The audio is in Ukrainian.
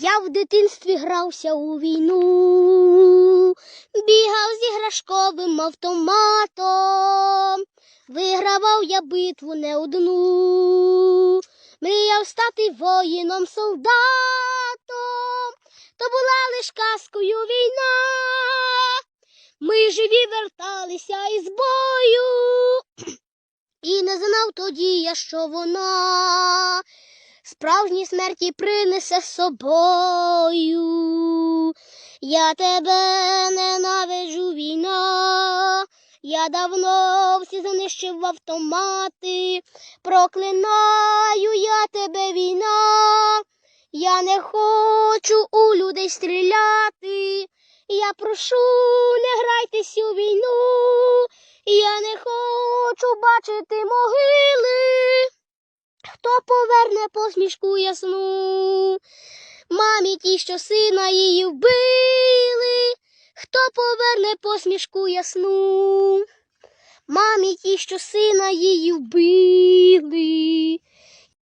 Я в дитинстві грався у війну, бігав з іграшковим автоматом, вигравав я битву не одну, мріяв стати воїном солдатом, то була лиш казкою війна. Ми живі верталися із бою, і не знав тоді я, що вона справжній смерті принесе собою. Я тебе ненавиджу війна, я давно всі знищив автомати, проклинаю я тебе війна, я не хочу у людей стріляти. Я прошу, не грайтесь у війну, я не хочу бачити могили. Хто поверне посмішку ясну? Мамі ті, що сина її вбили, хто поверне посмішку ясну? Мамі ті, що сина її вбили.